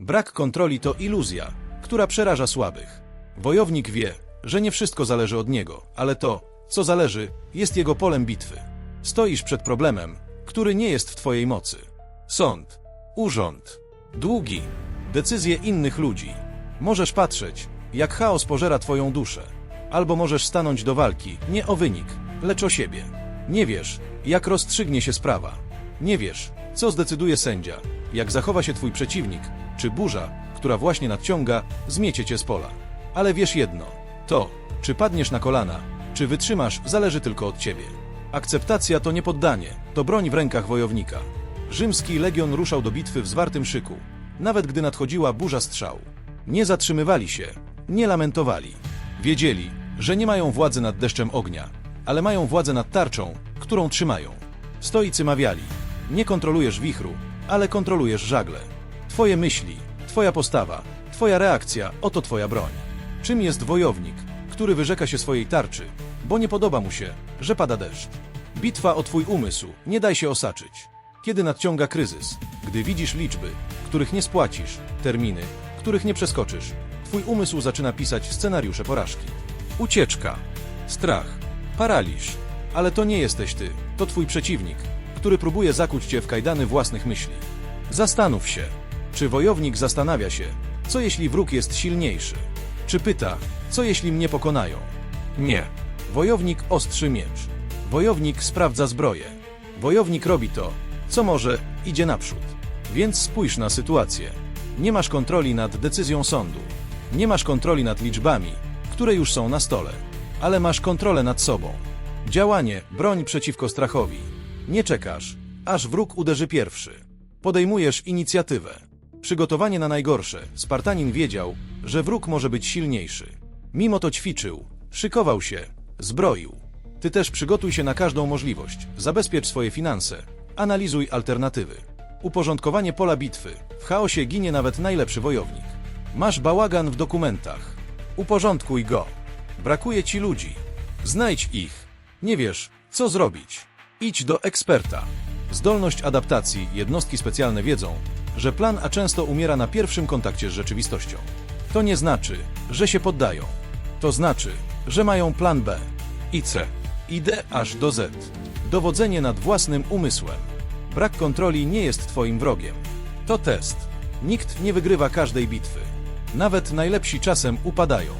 Brak kontroli to iluzja, która przeraża słabych. Wojownik wie, że nie wszystko zależy od niego, ale to, co zależy, jest jego polem bitwy. Stoisz przed problemem, który nie jest w twojej mocy. Sąd, urząd, długi, decyzje innych ludzi. Możesz patrzeć, jak chaos pożera twoją duszę. Albo możesz stanąć do walki, nie o wynik, lecz o siebie. Nie wiesz, jak rozstrzygnie się sprawa. Nie wiesz, co zdecyduje sędzia, jak zachowa się twój przeciwnik, czy burza, która właśnie nadciąga, zmiecie cię z pola. Ale wiesz jedno, to, czy padniesz na kolana, czy wytrzymasz, zależy tylko od ciebie. Akceptacja to nie poddanie, to broń w rękach wojownika. Rzymski legion ruszał do bitwy w zwartym szyku, nawet gdy nadchodziła burza strzał. Nie zatrzymywali się, nie lamentowali. Wiedzieli, że nie mają władzy nad deszczem ognia, ale mają władzę nad tarczą, którą trzymają. Stoicy mawiali: Nie kontrolujesz wichru, ale kontrolujesz żagle. Twoje myśli, twoja postawa, twoja reakcja oto twoja broń. Czym jest wojownik, który wyrzeka się swojej tarczy, bo nie podoba mu się, że pada deszcz? Bitwa o twój umysł, nie daj się osaczyć. Kiedy nadciąga kryzys, gdy widzisz liczby, których nie spłacisz, terminy, których nie przeskoczysz, twój umysł zaczyna pisać scenariusze porażki. Ucieczka, strach, paraliż. Ale to nie jesteś ty, to twój przeciwnik, który próbuje zakuć cię w kajdany własnych myśli. Zastanów się, czy wojownik zastanawia się, co jeśli wróg jest silniejszy? Czy pyta, co jeśli mnie pokonają? Nie. Wojownik ostrzy miecz. Wojownik sprawdza zbroję. Wojownik robi to, co może, idzie naprzód. Więc spójrz na sytuację. Nie masz kontroli nad decyzją sądu. Nie masz kontroli nad liczbami, które już są na stole. Ale masz kontrolę nad sobą. Działanie, broń przeciwko strachowi. Nie czekasz, aż wróg uderzy pierwszy. Podejmujesz inicjatywę. Przygotowanie na najgorsze. Spartanin wiedział, że wróg może być silniejszy. Mimo to ćwiczył, szykował się, zbroił. Ty też przygotuj się na każdą możliwość. Zabezpiecz swoje finanse. Analizuj alternatywy. Uporządkowanie pola bitwy. W chaosie ginie nawet najlepszy wojownik. Masz bałagan w dokumentach. Uporządkuj go. Brakuje ci ludzi. Znajdź ich. Nie wiesz, co zrobić. Idź do eksperta. Zdolność adaptacji jednostki specjalne wiedzą, że plan A często umiera na pierwszym kontakcie z rzeczywistością. To nie znaczy, że się poddają. To znaczy, że mają plan B i C. I D aż do Z. Dowodzenie nad własnym umysłem. Brak kontroli nie jest twoim wrogiem. To test. Nikt nie wygrywa każdej bitwy. Nawet najlepsi czasem upadają.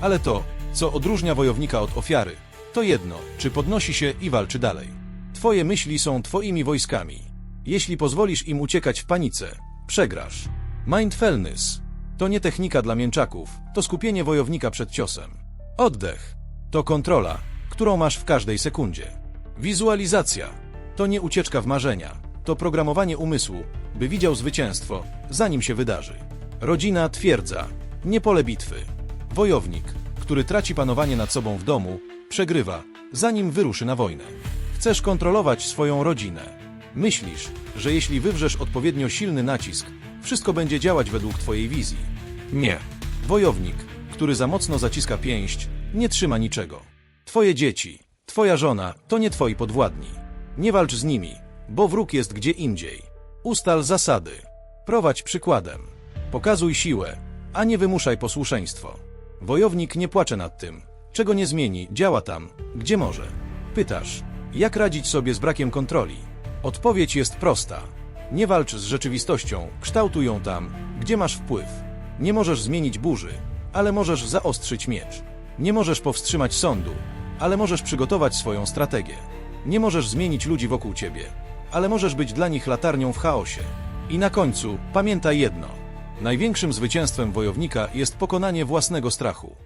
Ale to, co odróżnia wojownika od ofiary, to jedno, czy podnosi się i walczy dalej. Twoje myśli są twoimi wojskami. Jeśli pozwolisz im uciekać w panice, przegrasz. Mindfulness to nie technika dla mięczaków, to skupienie wojownika przed ciosem. Oddech to kontrola, którą masz w każdej sekundzie. Wizualizacja to nie ucieczka w marzenia, to programowanie umysłu, by widział zwycięstwo, zanim się wydarzy. Rodzina twierdza, nie pole bitwy. Wojownik, który traci panowanie nad sobą w domu, przegrywa, zanim wyruszy na wojnę. Chcesz kontrolować swoją rodzinę. Myślisz, że jeśli wywrzesz odpowiednio silny nacisk, wszystko będzie działać według twojej wizji. Nie. Wojownik, który za mocno zaciska pięść, nie trzyma niczego. Twoje dzieci, twoja żona to nie twoi podwładni. Nie walcz z nimi, bo wróg jest gdzie indziej. Ustal zasady. Prowadź przykładem. Pokazuj siłę, a nie wymuszaj posłuszeństwo. Wojownik nie płacze nad tym, czego nie zmieni, działa tam, gdzie może. Pytasz, jak radzić sobie z brakiem kontroli? Odpowiedź jest prosta. Nie walcz z rzeczywistością, kształtuj ją tam, gdzie masz wpływ. Nie możesz zmienić burzy, ale możesz zaostrzyć miecz. Nie możesz powstrzymać sądu, ale możesz przygotować swoją strategię. Nie możesz zmienić ludzi wokół ciebie, ale możesz być dla nich latarnią w chaosie. I na końcu pamiętaj jedno. Największym zwycięstwem wojownika jest pokonanie własnego strachu.